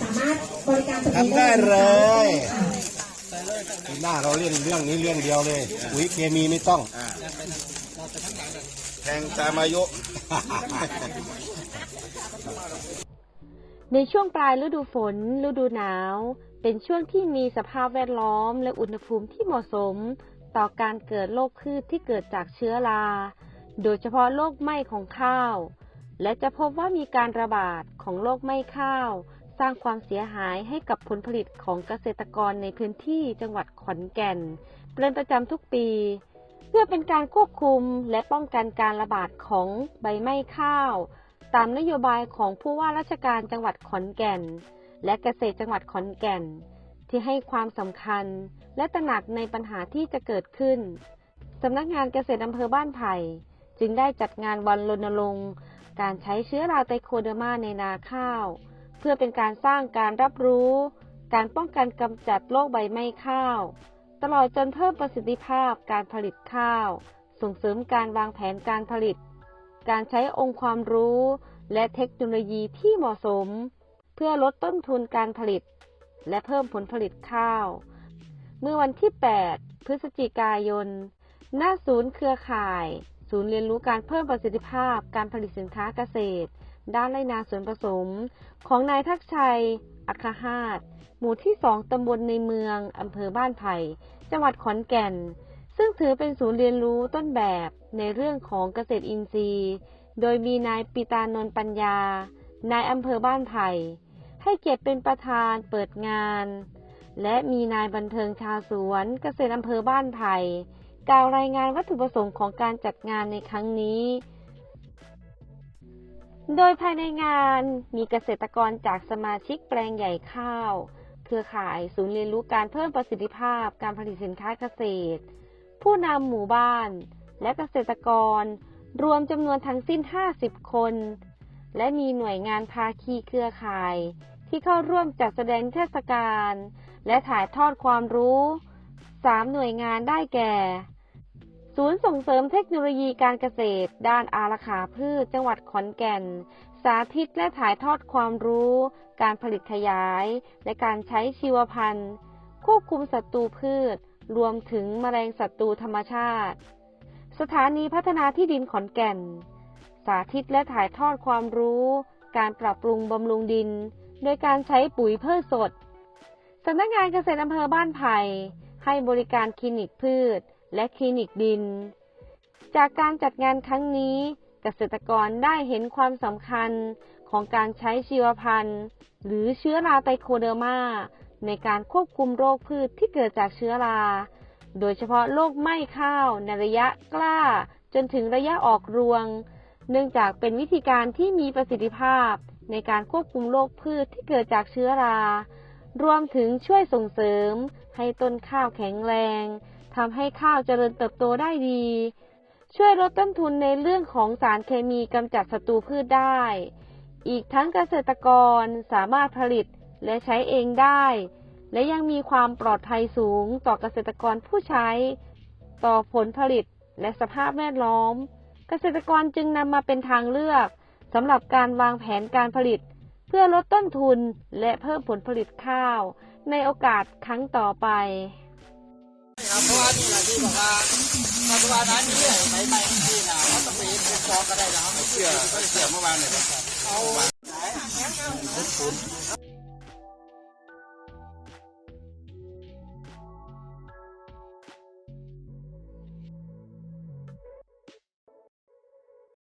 สามารถบริการตัวเองทำได้เลยค่ะปีหน้าเราเล่นเรื่องนี้เรื่องเดียวเลยปุ๋ยเคมีไม่ต้องแทงตามอายุ ในช่วงปลายฤดูฝน ฤดูหนาว เป็นช่วงที่มีสภาพแวดล้อมและอุณหภูมิที่เหมาะสม ต่อการเกิดโรคพืชที่เกิดจากเชื้อรา โดยเฉพาะโรคไหม้ของข้าว และจะพบว่ามีการระบาดของโรคไม้ข้าว สร้างความเสียหายให้กับผลผลิตของเกษตรกรในพื้นที่จังหวัดขอนแก่น เป็นประจำทุกปี เพื่อเป็นการควบคุมและป้องกันการระบาดของใบไม้ข้าว ตามนโยบายของผู้ว่าราชการจังหวัดขอนแก่น และเกษตรจังหวัดขอนแก่น ที่ให้ความสำคัญ และตระหนักในปัญหาที่จะเกิดขึ้นสำนักงานเกษตรอำเภอบ้านไผ่จึงได้จัดงานวันรณรงค์ การใช้เชื้อราไตโคเดอร์มาในนาข้าว เพื่อเป็นการสร้างการรับรู้ การป้องกันกำจัดโรคใบไม้ข้าว ตลอดจนเพิ่มประสิทธิภาพการผลิตข้าว ส่งเสริมการวางแผนการผลิต การใช้องค์ความรู้ และเทคโนโลยีที่เหมาะสม เพื่อลดต้นทุนการผลิต และเพิ่มผลผลิตข้าว เมื่อวันที่ 8 พฤศจิกายน หน้าศูนย์เครือข่าย ศูนย์เรียนรู้การเพิ่มประสิทธิภาพการผลิตสินค้าเกษตร ด้านไรนาสวนผสม ของนายทักชัย อัคหาตหมู่ที่ 2 ตำบลในเมือง อำเภอบ้านไผ่ จังหวัดขอนแก่น ซึ่งถือเป็นศูนย์เรียนรู้ต้นแบบในเรื่องของเกษตรอินทรีย์ โดยมีนายปิตานนปัญญา นายอำเภอบ้านไผ่ให้เกียรติเป็นประธานเปิดงาน และมีนายบันเทิงชาวสวนเกษตรอำเภอบ้านไผ่ กล่าวรายงานวัตถุประสงค์ของการจัดงานในครั้งนี้ โดยภายในงานมีเกษตรกรจากสมาชิกแปลงใหญ่ข้าว เครือข่ายศูนย์เรียนรู้การเพิ่มประสิทธิภาพการผลิตสินค้าเกษตร ผู้นำหมู่บ้าน และเกษตรกร รวมจำนวนทั้งสิ้น 50 คน และมีหน่วยงานภาคีเครือข่าย ที่เข้าร่วมจัดแสดงเทศกาลและถ่ายทอดความรู้ 3 หน่วยงานได้แก่ ศูนย์ส่งเสริมเทคโนโลยีการเกษตร ด้านอาราขาพืช จังหวัดขอนแก่น สาธิตและถ่ายทอดความรู้ การผลิตขยาย และการใช้ชีวพันธุ์ ควบคุมศัตรูพืช รวมถึงแมลงศัตรูธรรมชาติ สถานีพัฒนาที่ดินขอนแก่น สาธิตและถ่ายทอดความรู้ การปรับปรุงบำรุงดิน โดยการใช้ปุ๋ยเพืชสดสำนักงานเกษตรอำเภอบ้านไผ่ ให้บริการคลินิกพืช และคลินิกดิน จากการจัดงานครั้งนี้ เกษตรกรได้เห็นความสำคัญของการใช้ชีวพันธุ์ หรือเชื้อราไตโคเดอร์มาในการควบคุมโรคพืชที่เกิดจากเชื้อรา โดยเฉพาะโรคไหม้ข้าวในระยะกล้า จนถึงระยะออกรวง เนื่องจากเป็นวิธีการที่มีประสิทธิภาพในการควบคุมโรคพืชที่เกิดจากเชื้อรา รวมถึงช่วยส่งเสริม ให้ต้นข้าวแข็งแรงทำให้ข้าวเจริญเติบโตได้ดี ช่วยลดต้นทุนในเรื่องของสารเคมีกำจัดศัตรูพืชได้ อีกทั้งเกษตรกรสามารถผลิตและใช้เองได้ และยังมีความปลอดภัยสูงต่อเกษตรกรผู้ใช้ ต่อผลผลิตและสภาพแวดล้อม เกษตรกรจึงนำมาเป็นทางเลือกสำหรับการวางแผนการผลิต พื่อลดต้นทุนและเพิ่มผลผลิตข้าว ในโอกาสครั้งต่อไปครับเพราะว่านี่แหละที่บอกว่าปัจจุบันนั้นนี่ไหนไหนที่นะเขาต้องไปติดต่อกันได้แไม่เชื่อเชื่อเมื่อวานเลยครับเอาไหน